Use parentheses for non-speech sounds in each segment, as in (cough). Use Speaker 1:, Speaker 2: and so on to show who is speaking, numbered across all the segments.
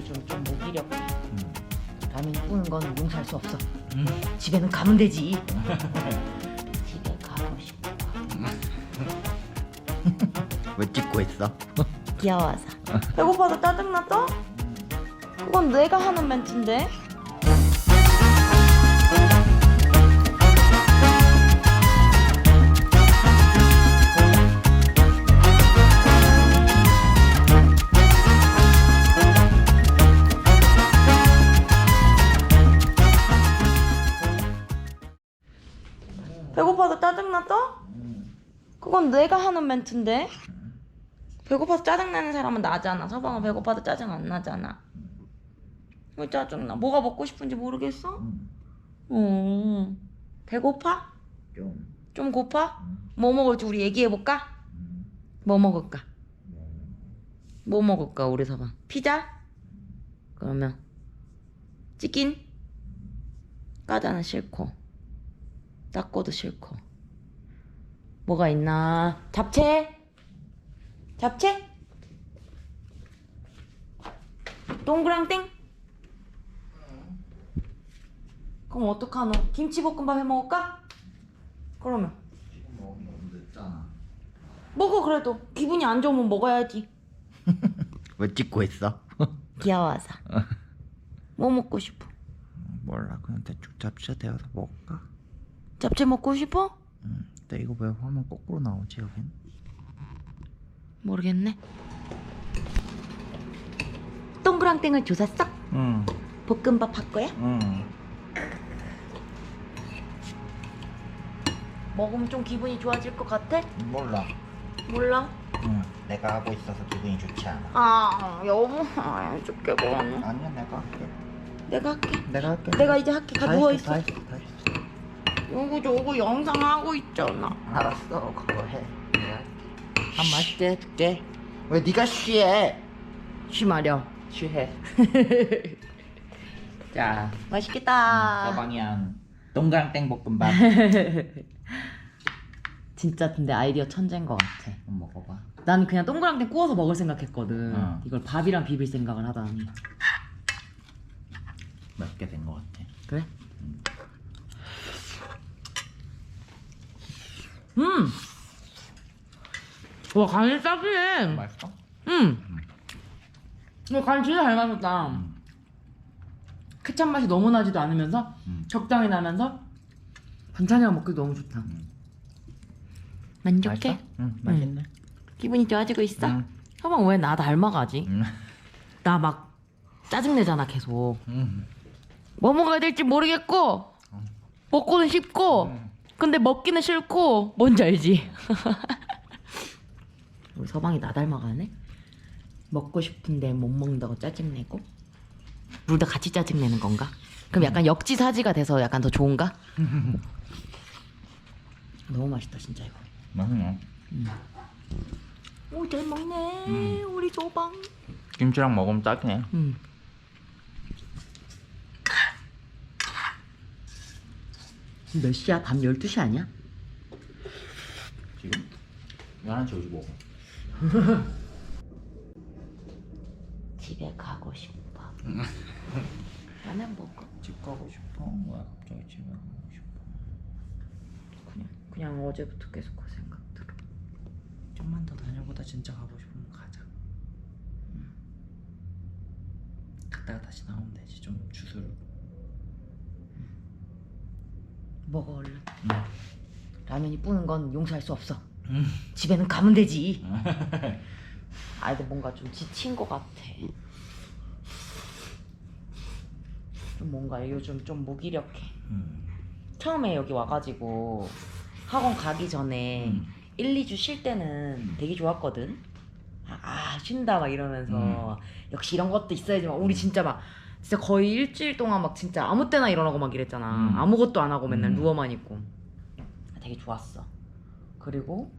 Speaker 1: 요즘 좀 무기력해.
Speaker 2: 음.
Speaker 1: 라면 뿌는 건 용서할 수 없어.
Speaker 2: 음.
Speaker 1: 집에는 가면 되지. (laughs) 집에 가고 싶어. (laughs)
Speaker 2: 왜 찍고 있어?
Speaker 1: 귀여워서. (laughs) 배고파서 짜증났어? 그건 내가 하는 멘트인데. 배고파서 짜증났어? 그건 내가 하는 멘트인데. 배고파서 짜증나는 사람은 나잖아. 서방은 배고파도 짜증 안 나잖아. 왜 짜증나? 뭐가 먹고 싶은지 모르겠어?
Speaker 2: 음.
Speaker 1: 어. 배고파?
Speaker 2: 좀.
Speaker 1: 좀 고파? 뭐 먹을지 우리 얘기해볼까? 뭐 먹을까? 뭐 먹을까 우리 서방? 피자? 그러면 치킨? 까자는 싫고 닦고도 싫고 뭐가 있나? 잡채? 잡채? 동그랑땡? 그럼 어떡하노? 김치볶음밥 해 먹을까? 그러면
Speaker 2: 지금 먹으면 너무 늦잖아.
Speaker 1: 먹어 그래도 기분이 안 좋으면 먹어야지 (laughs)
Speaker 2: 왜 찍고 있어? (laughs)
Speaker 1: 귀여워서 뭐 먹고 싶어?
Speaker 2: 몰라 그냥 대충 잡채 데워서 먹을까?
Speaker 1: 잡채 먹고 싶어?
Speaker 2: 응. 근데 이거 왜 화면 거꾸로 나오지 여긴?
Speaker 1: 모르겠네 동그랑땡을 조샀어?
Speaker 2: 응.
Speaker 1: 볶음밥 할 거야?
Speaker 2: 응.
Speaker 1: 먹으면 좀 기분이 좋아질 것 같아?
Speaker 2: 몰라.
Speaker 1: 몰라
Speaker 2: 응. 내가 하고 있어서 기분이 좋지 않아.
Speaker 1: 아 여보 아, 해줄게 뭐
Speaker 2: 아니야 내가 할게.
Speaker 1: 내가 할게
Speaker 2: 내가 할게.
Speaker 1: 내가 이제 할게
Speaker 2: 가다
Speaker 1: 누워있어
Speaker 2: 했어, 다 했어, 다 했어.
Speaker 1: 요거 저거 영상 하고 있잖아
Speaker 2: 알았어 그거 해. 내가 할게. 한 맛있게 해줄게. 왜 네가 쉬해?
Speaker 1: 쉬 마려
Speaker 2: 쉬해. 자.
Speaker 1: 맛있겠다
Speaker 2: 서방이한 동그랑땡 볶음밥. (laughs)
Speaker 1: 진짜 근데 아이디어 천재인 것 같아
Speaker 2: 한번 먹어봐.
Speaker 1: 난 그냥 동그랑땡 구워서 먹을 생각했거든
Speaker 2: 어.
Speaker 1: 이걸 밥이랑 비빌 생각을 하다니
Speaker 2: 맛있게 된 것 같아.
Speaker 1: 그래? 음! 와 간이 딱이네
Speaker 2: 맛있어?
Speaker 1: 음! 이거 간 진짜 잘 맞았다
Speaker 2: 음.
Speaker 1: 케찹 맛이 너무 나지도 않으면서
Speaker 2: 음.
Speaker 1: 적당히 나면서 반찬이랑 먹기도 너무 좋다 만족해?
Speaker 2: 맛있어? 응, 맛있네.
Speaker 1: 기분이 좋아지고 있어?
Speaker 2: 응.
Speaker 1: 서방 왜나 닮아가지?
Speaker 2: 응.
Speaker 1: 나막 짜증내잖아 계속
Speaker 2: 응.
Speaker 1: 뭐 먹어야 될지 모르겠고 먹고는 싶고
Speaker 2: 응.
Speaker 1: 근데 먹기는 싫고 뭔지 알지? (laughs) 우리 서방이 나 닮아가네? 먹고 싶은데 못 먹는다고 짜증내고 둘 다 같이 짜증내는 건가? 그럼 약간 역지사지가 돼서 약간 더 좋은가? (laughs) 너무 맛있다 진짜 이거
Speaker 2: 맛있네.
Speaker 1: 오 잘 먹네
Speaker 2: 음.
Speaker 1: 우리 서방
Speaker 2: 김치랑 먹으면 딱이네.
Speaker 1: 음. 몇 시야? 밤 12시 아니야?
Speaker 2: 지금 11시 55분. (laughs)
Speaker 1: 집에 가고 싶어 (laughs) 라면 먹어
Speaker 2: 집 가고 싶어? 왜 갑자기 집에 가고 싶어?
Speaker 1: 그냥 그냥 어제부터 계속 그 생각 들어
Speaker 2: 좀만 더 다녀보다 진짜 가고 싶으면 가자. 갔다가 다시 나오면 되지. 좀 주소를.
Speaker 1: 먹어 얼른
Speaker 2: 응.
Speaker 1: 라면이 뿌는 건 용서할 수 없어
Speaker 2: 응.
Speaker 1: 집에는 가면 되지 (laughs) 아이들 뭔가 좀 지친 것 같아 좀 뭔가 요즘 좀 무기력해
Speaker 2: 응.
Speaker 1: 처음에 여기 와가지고 학원 가기 전에
Speaker 2: 음.
Speaker 1: 1, 2주 쉴 때는 되게 좋았거든. 아, 아, 쉰다 막 이러면서 역시 이런 것도 있어야지 막 우리 진짜 막 진짜 거의 일주일 동안 막 진짜 아무 때나 일어나고 막 이랬잖아.
Speaker 2: 음.
Speaker 1: 아무것도 안 하고 맨날
Speaker 2: 음.
Speaker 1: 누워만 있고. 되게 좋았어. 그리고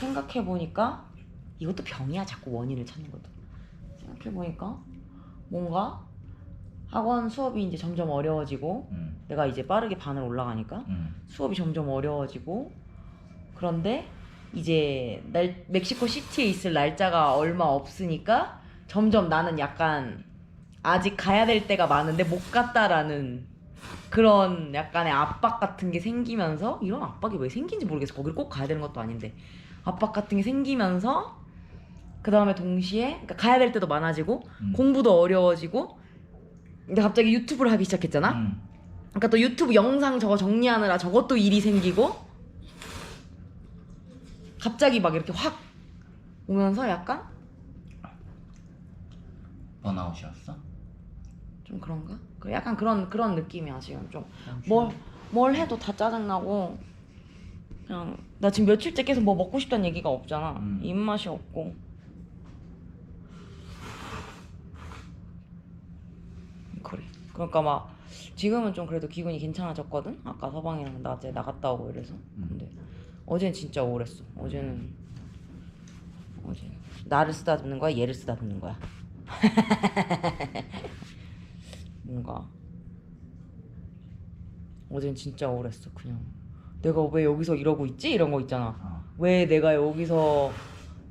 Speaker 1: 생각해 보니까 이것도 병이야. 자꾸 원인을 찾는 것도. 생각해 보니까 뭔가 학원 수업이 이제 점점 어려워지고
Speaker 2: 응.
Speaker 1: 내가 이제 빠르게 반을 올라가니까
Speaker 2: 응.
Speaker 1: 수업이 점점 어려워지고 그런데 이제 날 멕시코 시티에 있을 날짜가 얼마 없으니까 점점 나는 약간 아직 가야 될 때가 많은데 못 갔다라는 그런 약간의 압박 같은 게 생기면서 이런 압박이 왜 생긴지 모르겠어. 거기를 꼭 가야 되는 것도 아닌데 압박 같은 게 생기면서 그 다음에 동시에 그러니까 가야 될 때도 많아지고
Speaker 2: 음.
Speaker 1: 공부도 어려워지고 근데 갑자기 유튜브를 하기 시작했잖아.
Speaker 2: 음.
Speaker 1: 그러니까 또 유튜브 영상 저거 정리하느라 저것도 일이 생기고 갑자기 막 이렇게 확 오면서 약간
Speaker 2: 번아웃이었어?
Speaker 1: 좀 그런가? 그 약간 그런 그런 느낌이야 지금 좀뭘뭘 해도 다 짜증나고 그냥 나 지금 며칠째 계속 뭐 먹고 싶다는 얘기가 없잖아
Speaker 2: 음.
Speaker 1: 입맛이 없고 그래 그러니까 막 지금은 좀 그래도 기분이 괜찮아졌거든 아까 서방이랑 낮에 나갔다 오고 이래서
Speaker 2: 음.
Speaker 1: 근데 어제는 진짜 우울했어. 어제는 어제 나를 쓰다듬는 거야? 얘를 쓰다듬는 거야? (laughs) 뭔가. 어젠 진짜 우울했어 그냥. 내가 왜 여기서 이러고 있지? 이런 거 있잖아.
Speaker 2: 어.
Speaker 1: 왜 내가 여기서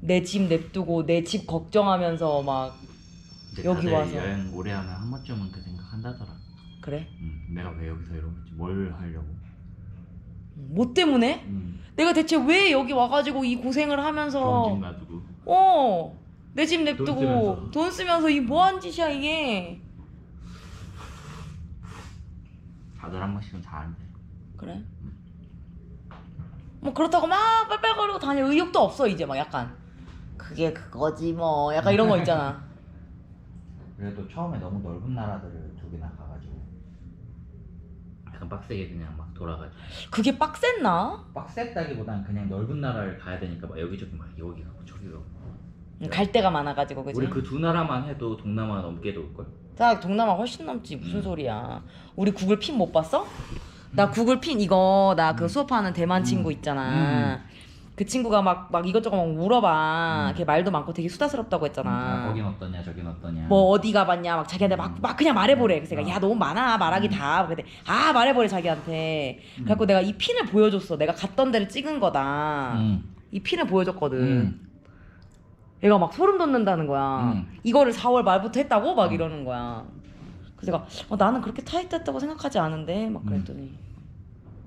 Speaker 1: 내 집 냅두고 내 집 걱정하면서 막 여기
Speaker 2: 다들
Speaker 1: 와서.
Speaker 2: 여행 오래 하면 한 번쯤은 그 생각한다더라.
Speaker 1: 그래?
Speaker 2: 음, 내가 왜 여기서 이러고 있지? 뭘 하려고?
Speaker 1: 뭐 때문에?
Speaker 2: 음,
Speaker 1: 내가 대체 왜 여기 와가지고 이 고생을 하면서
Speaker 2: 놔두고.
Speaker 1: 어 내 집 냅두고
Speaker 2: 쓰면서.
Speaker 1: 돈 쓰면서 이 뭐한 짓이야 이게?
Speaker 2: 다들 한 번씩은 다 한대.
Speaker 1: 그래? 뭐 그렇다고 막 빨빨거리고 다닐 의욕도 없어 이제 막 약간. 그게 그거지 뭐. 약간 이런 거 있잖아. (laughs)
Speaker 2: 그래도 처음에 너무 넓은 나라들을 두 개나 가가지고. 약간 빡세게 그냥 막 돌아가지고
Speaker 1: 그게 빡셌나?
Speaker 2: 빡셌다기보단 그냥 넓은 나라를 가야 되니까 막 여기저기 막 여기 가고 저기 가고
Speaker 1: 갈 데가 많아가지고 그지?
Speaker 2: 우리 그 두 나라만 해도 동남아 넘게 돌걸?
Speaker 1: 자 동남아 훨씬 넘지 무슨
Speaker 2: 음.
Speaker 1: 소리야 우리 구글 핀 못 봤어? 나 구글 핀 이거 나그
Speaker 2: 음.
Speaker 1: 수업하는 대만 친구
Speaker 2: 음.
Speaker 1: 있잖아 그 친구가 막 막 이것저것 막 물어봐
Speaker 2: 음.
Speaker 1: 걔 말도 많고 되게 수다스럽다고
Speaker 2: 아,
Speaker 1: 했잖아
Speaker 2: 거긴 어떠냐 저긴 어떠냐
Speaker 1: 뭐 어디 가봤냐 막 자기한테 막, 막 그냥 말해보래 그래서 내가
Speaker 2: 어.
Speaker 1: 야 너무 많아 말하기 다 그랬더니 아 말해보래 자기한테
Speaker 2: 음.
Speaker 1: 그래갖고 내가 이 핀을 보여줬어 내가 갔던 데를 찍은 거다
Speaker 2: 음.
Speaker 1: 이 핀을 보여줬거든
Speaker 2: 음.
Speaker 1: 얘가 막 소름 돋는다는 거야.
Speaker 2: 음.
Speaker 1: 이거를 4월 말부터 했다고 막
Speaker 2: 음.
Speaker 1: 이러는 거야. 그래서 내가 어, 나는 그렇게 타이트했다고 생각하지 않은데 막 그랬더니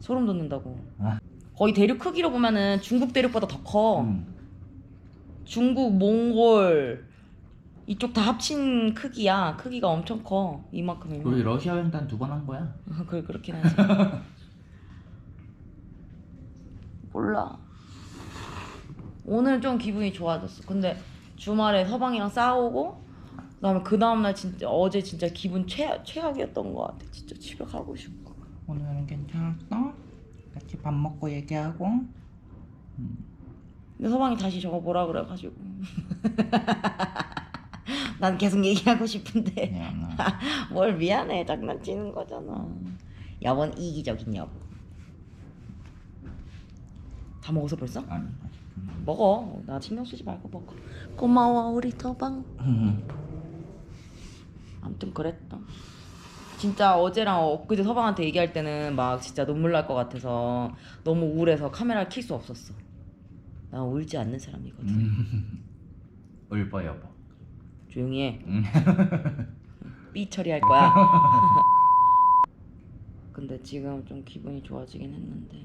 Speaker 1: 소름 돋는다고.
Speaker 2: 아.
Speaker 1: 거의 대륙 크기로 보면은 중국 대륙보다 더 커.
Speaker 2: 음.
Speaker 1: 중국, 몽골 이쪽 다 합친 크기야. 크기가 엄청 커.
Speaker 2: 우리
Speaker 1: 이만큼이면.
Speaker 2: 러시아 횡단 두 번 한 거야
Speaker 1: 그 그렇긴 하지. (laughs) 몰라. 오늘 좀 기분이 좋아졌어. 근데 주말에 서방이랑 싸우고 그다음에 그 다음 날 진짜 어제 진짜 기분 최 최악이었던 것 같아. 진짜 집에 가고 싶고.
Speaker 2: 오늘은 괜찮았어? 같이 밥 먹고 얘기하고
Speaker 1: 근데 서방이 다시 저거 뭐라 그래가지고. (laughs) 난 계속 얘기하고 싶은데
Speaker 2: 미안하 (laughs)
Speaker 1: 뭘 미안해 장난치는 거잖아. 여보는 이기적인 여보. 다 먹어서 벌써?
Speaker 2: 아니
Speaker 1: 먹어. 나 신경 쓰지 말고 먹어. 고마워 우리 서방.
Speaker 2: 음.
Speaker 1: 아무튼 그랬다. 진짜 어제랑 엊그제 서방한테 얘기할 때는 막 진짜 눈물 날 것 같아서 너무 우울해서 카메라를 킬 수 없었어. 나 울지 않는 사람이거든.
Speaker 2: 음. (laughs) 울보 여보
Speaker 1: 조용히 해.
Speaker 2: 음. (laughs)
Speaker 1: 삐 처리할 거야. (laughs) 근데 지금 좀 기분이 좋아지긴 했는데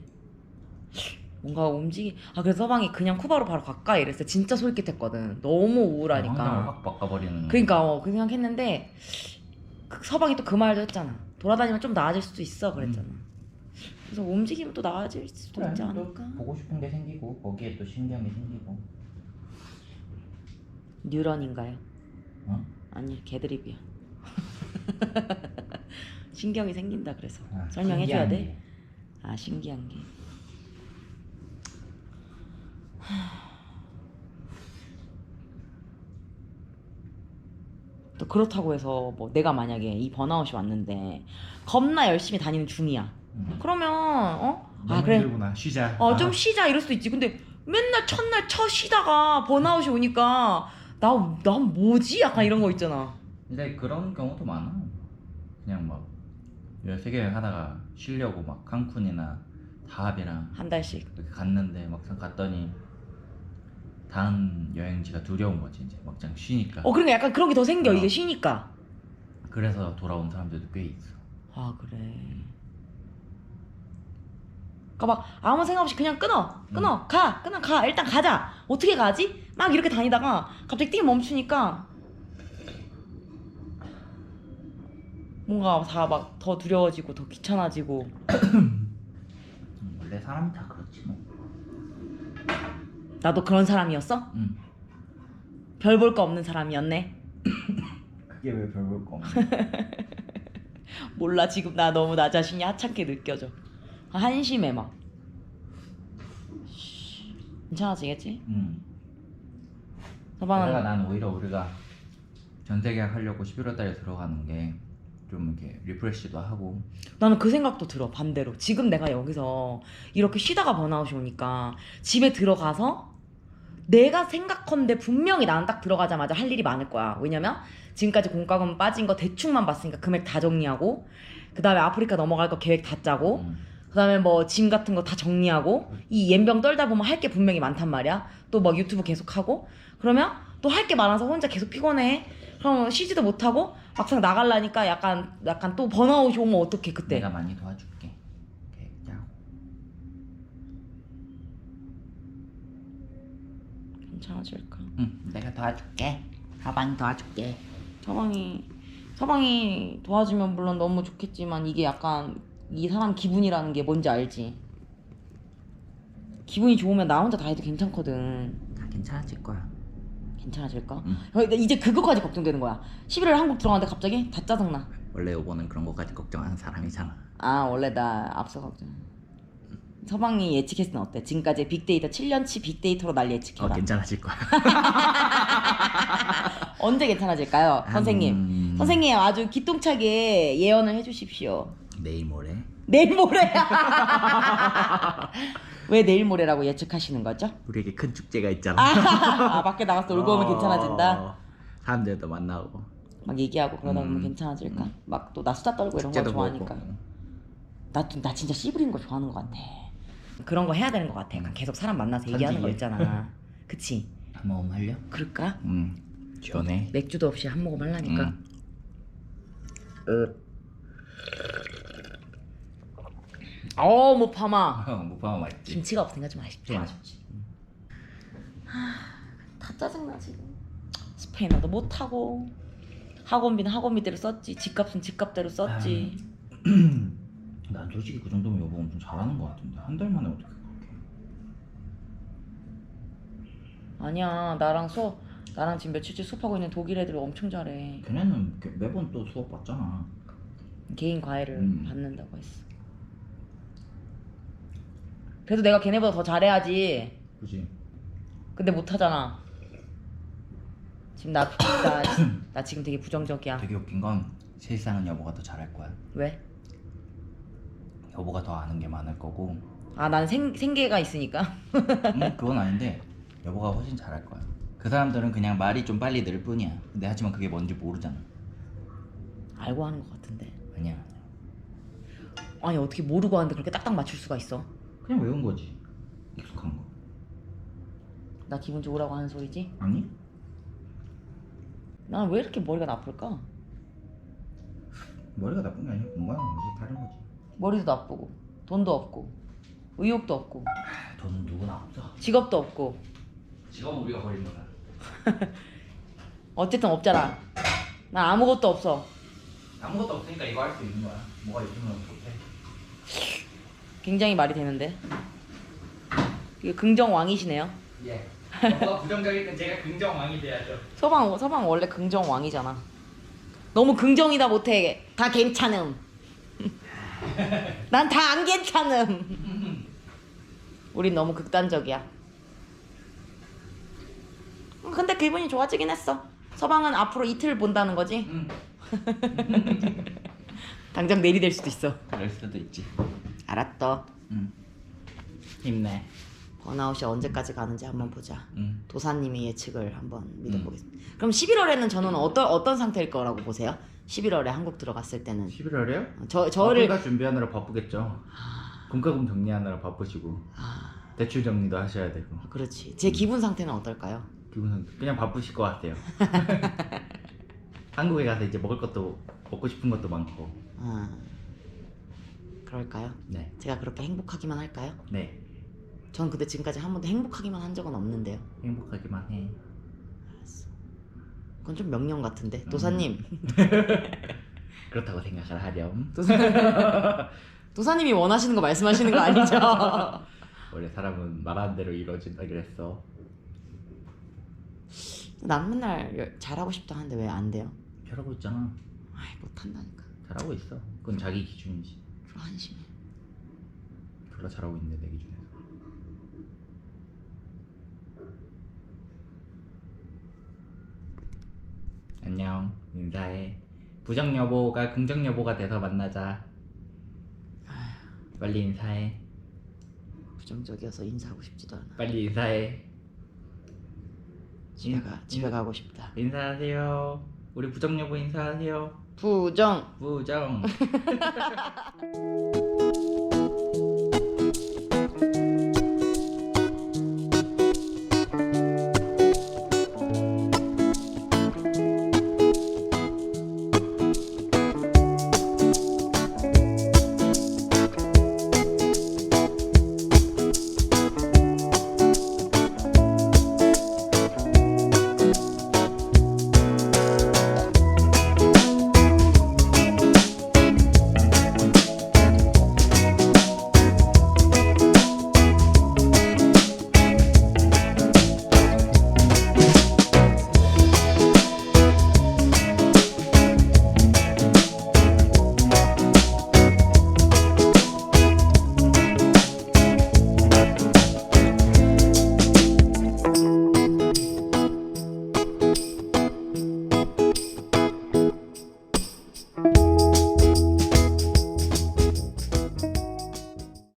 Speaker 1: 뭔가 움직이 아 그래서 서방이 그냥 쿠바로 바로 갈까 이랬어 진짜 솔깃했거든 너무 우울하니까
Speaker 2: 확 바꿔버리는
Speaker 1: 그러니까 어, 그 생각했는데 그 서방이 또 그 말도 했잖아 돌아다니면 좀 나아질 수도 있어 그랬잖아 그래서 움직이면 또 나아질 수도 있지
Speaker 2: 또
Speaker 1: 않을까
Speaker 2: 보고 싶은 게 생기고 거기에 또게 생기고
Speaker 1: 뉴런인가요?
Speaker 2: 어?
Speaker 1: 아니 개드립이야 (laughs) 신경이 생긴다 그래서
Speaker 2: 아,
Speaker 1: 설명해줘야
Speaker 2: 신기한
Speaker 1: 돼?
Speaker 2: 게.
Speaker 1: 아 신기한 게. 또 그렇다고 해서 뭐 내가 만약에 이 번아웃이 왔는데 겁나 열심히 다니는 중이야.
Speaker 2: 음.
Speaker 1: 그러면 어? 아 그래.
Speaker 2: 힘들구나 쉬자
Speaker 1: 어
Speaker 2: 아.
Speaker 1: 좀 쉬자 이럴 수도 있지. 근데 맨날 첫날 쳐 쉬다가 번아웃이 오니까 나 난 뭐지? 약간 이런 거 있잖아.
Speaker 2: 근데 그런 경우도 많아 그냥 막 세계 여행 하다가 쉬려고 막 칸쿤이나 다합이랑
Speaker 1: 한 달씩.
Speaker 2: 이렇게 갔는데 막상 갔더니 다음 여행지가 두려운 거지 이제 막상 쉬니까.
Speaker 1: 어 그러니까 약간 그런 게 더 생겨
Speaker 2: 어.
Speaker 1: 이게 쉬니까
Speaker 2: 그래서 돌아온 사람들도 꽤 있어.
Speaker 1: 아 그래 그러니까 막 아무 생각 없이 그냥 끊어 끊어 가 끊어 가 일단 가자 어떻게 가지 막 이렇게 다니다가 갑자기 띵 멈추니까 뭔가 다 막 더 두려워지고 더 귀찮아지고 (coughs)
Speaker 2: 음, 원래 사람이 다 그렇지 뭐.
Speaker 1: 나도 그런 사람이었어
Speaker 2: 응.
Speaker 1: 별 볼 거 없는 사람이었네
Speaker 2: 그게 왜 별 볼 거 없냐? (laughs)
Speaker 1: 몰라 지금 나 너무 나 자신이 하찮게 느껴져 한심해 막 쉬, 괜찮아지겠지
Speaker 2: 응.
Speaker 1: 서방은
Speaker 2: 내가 난 오히려 우리가 전세 계약 하려고 11월 달에 들어가는 게 좀 이렇게 리프레시도 하고
Speaker 1: 나는 그 생각도 들어 반대로 지금 내가 여기서 이렇게 쉬다가 번아웃이 오니까 집에 들어가서 내가 생각컨대 분명히 나는 딱 들어가자마자 할 일이 많을 거야. 왜냐면 지금까지 공과금 빠진 거 대충만 봤으니까 금액 다 정리하고 그 다음에 아프리카 넘어갈 거 계획 다 짜고
Speaker 2: 음.
Speaker 1: 그 다음에 뭐 짐 같은 거 다 정리하고 이 연병 떨다 보면 할 게 분명히 많단 말이야. 또 막 유튜브 계속 하고 그러면 또 할 게 많아서 혼자 계속 피곤해. 그럼 쉬지도 못하고 막상 나갈라니까 약간 약간 또 번아웃이 오면 어떡해 그때.
Speaker 2: 내가 많이 도와줄게
Speaker 1: 괜찮아질까?
Speaker 2: 응 내가 도와줄게. 하반이 도와줄게.
Speaker 1: 서방이 서방이 도와주면 물론 너무 좋겠지만 이게 약간 이 사람 기분이라는 게 뭔지 알지? 기분이 좋으면 나 혼자 다 해도 괜찮거든.
Speaker 2: 다 괜찮아질 거야.
Speaker 1: 괜찮아질까?
Speaker 2: 응.
Speaker 1: 어, 나 이제 그거까지 걱정되는 거야. 11월에 한국 들어가는데 갑자기 다 짜증나.
Speaker 2: 원래 요번은 그런 거까지 걱정하는 사람이잖아.
Speaker 1: 아 원래 나 앞서 걱정 서방이 예측했을 땐 어때? 지금까지 빅데이터 7년치 빅데이터로
Speaker 2: 날어
Speaker 1: 예측해봐.
Speaker 2: 괜찮아질 거야. (laughs)
Speaker 1: 언제 괜찮아질까요? 선생님?
Speaker 2: 음,
Speaker 1: 선생님 아주 기똥차게 예언을 해주십시오.
Speaker 2: 내일 모레?
Speaker 1: 내일 모레? (laughs) 왜 내일 모레라고 예측하시는 거죠?
Speaker 2: 우리에게 큰 축제가 있잖아.
Speaker 1: 아 밖에 나가서 놀고 오면 괜찮아진다?
Speaker 2: 어, 사람들도 만나고.
Speaker 1: 막 얘기하고 그러다 보면
Speaker 2: 음.
Speaker 1: 괜찮아질까? 막 또 나 수다 떨고 이런 거
Speaker 2: 축제도
Speaker 1: 좋아하니까.
Speaker 2: 보고
Speaker 1: 나, 나 진짜 씨부리는 거 좋아하는 것 같아 그런 거 해야 되는 것 같아. 약간 계속 사람 만나서 얘기하는 거. 있잖아. 그치?
Speaker 2: 한 모금 할려?
Speaker 1: 그럴까?
Speaker 2: 응 시원해.
Speaker 1: 맥주도 없이 한 모금 하려니까.
Speaker 2: 응.
Speaker 1: 어 무파마.
Speaker 2: 어, 무파마 맛있지.
Speaker 1: 김치가 없으니까 좀 아쉽지
Speaker 2: 맛있지.
Speaker 1: 다 짜증나 지금. 스페인어도 못 하고. 학원비는 학원비대로 썼지. 집값은 집값대로 썼지 (clears throat) (clears throat)
Speaker 2: 난 솔직히 그 정도면 여보 엄청 잘하는 것 같은데 한 달 만에 어떻게 그렇게
Speaker 1: 아니야 나랑 수업 나랑 지금 며칠째 수업하고 있는 독일 애들 엄청 잘해.
Speaker 2: 걔네는 매번 또 수업 받잖아.
Speaker 1: 개인 과외를
Speaker 2: 음.
Speaker 1: 받는다고 했어. 그래도 내가 걔네보다 더 잘해야지.
Speaker 2: 그지.
Speaker 1: 근데 못하잖아. 지금 나, 나, 나 지금 되게 부정적이야.
Speaker 2: 되게 웃긴 건 실상은 여보가 더 잘할 거야.
Speaker 1: 왜?
Speaker 2: 여보가 더 아는 게 많을 거고.
Speaker 1: 아 난 생, 생계가 있으니까.
Speaker 2: 음, (laughs) 그건 아닌데 여보가 훨씬 잘할 거야. 그 사람들은 그냥 말이 좀 빨리 늘 뿐이야. 근데 하지만 그게 뭔지 모르잖아.
Speaker 1: 알고 하는 것 같은데.
Speaker 2: 아니야.
Speaker 1: 아니 어떻게 모르고 하는데 그렇게 딱딱 맞출 수가 있어?
Speaker 2: 그냥 외운 거지. 익숙한 거.
Speaker 1: 나 기분 좋으라고 하는 소리지?
Speaker 2: 아니?
Speaker 1: 난 왜 이렇게 머리가 나쁠까?
Speaker 2: 머리가 나쁜 게 아니고 공부하는 거지? 다른 거지
Speaker 1: 머리도 나쁘고 돈도 없고 의욕도 없고.
Speaker 2: 돈은 누구나 없어.
Speaker 1: 직업도 없고.
Speaker 2: 직업은 우리가 버린 거다 (laughs)
Speaker 1: 어쨌든 없잖아. 난 아무것도 없어.
Speaker 2: 아무것도 없으니까 이거 할 수 있는 거야. 뭐가 있으면 못해
Speaker 1: 굉장히 말이 되는데. 이게 긍정 왕이시네요.
Speaker 2: 예. 여보가 부정적일 땐 제가 긍정 왕이 돼야죠. (laughs)
Speaker 1: 서방 서방 원래 긍정 왕이잖아. 너무 긍정이다 못해. 다 괜찮음 난 다 안 괜찮음. 우린 너무 극단적이야. 음, 근데 기분이 좋아지긴 했어. 서방은 앞으로 이틀 본다는 거지?
Speaker 2: 응 (laughs)
Speaker 1: 당장 내리 될 수도 있어.
Speaker 2: 그럴 수도 있지.
Speaker 1: 알았어.
Speaker 2: 응 힘내.
Speaker 1: 번아웃이 언제까지 가는지 한번 보자.
Speaker 2: 응
Speaker 1: 도사님의 예측을 한번 믿어보겠습니다. 그럼 11월에는 저는 어떤 어떤 상태일 거라고 보세요? 11월에 한국 들어갔을 때는
Speaker 2: 11월에요?
Speaker 1: 저 저를
Speaker 2: 아프리카 준비하느라 바쁘겠죠. 공과금 정리하느라 바쁘시고
Speaker 1: 아,
Speaker 2: 대출 정리도 하셔야 되고
Speaker 1: 그렇지. 제 기분 상태는 어떨까요?
Speaker 2: 기분은 그냥 바쁘실 것 같아요. (laughs) 한국에 가서 이제 먹을 것도 먹고 싶은 것도 많고.
Speaker 1: 아, 그럴까요?
Speaker 2: 네,
Speaker 1: 제가 그렇게 행복하기만 할까요?
Speaker 2: 네
Speaker 1: 전 근데 지금까지 한 번도 행복하기만 한 적은 없는데요.
Speaker 2: 행복하기만 해.
Speaker 1: 그건 좀 명령 같은데. 도사님, (laughs)
Speaker 2: 그렇다고 생각을 하렴. (laughs)
Speaker 1: 도사님이 원하시는 거 말씀하시는 거 아니죠? (laughs)
Speaker 2: 원래 사람은 말하는 대로 이루어진다 그랬어.
Speaker 1: 난 맨날 열- 잘하고 싶다 하는데 왜 안 돼요?
Speaker 2: 잘하고 있잖아.
Speaker 1: 아이 못한다니까.
Speaker 2: 잘하고 있어. 그건 자기 기준이지.
Speaker 1: 불안심해.
Speaker 2: 졸라 잘하고 있는데 내 기준에 안녕 인사해. 부정 여보가 긍정 여보가 돼서 만나자. 빨리 인사해.
Speaker 1: 부정적이어서 인사하고 싶지도 않아.
Speaker 2: 빨리 인사해.
Speaker 1: 집에
Speaker 2: 인-
Speaker 1: 가 집에
Speaker 2: 인-
Speaker 1: 가고 싶다.
Speaker 2: 인사하세요. 우리 부정 여보 인사하세요.
Speaker 1: 부정.
Speaker 2: 부정. (laughs)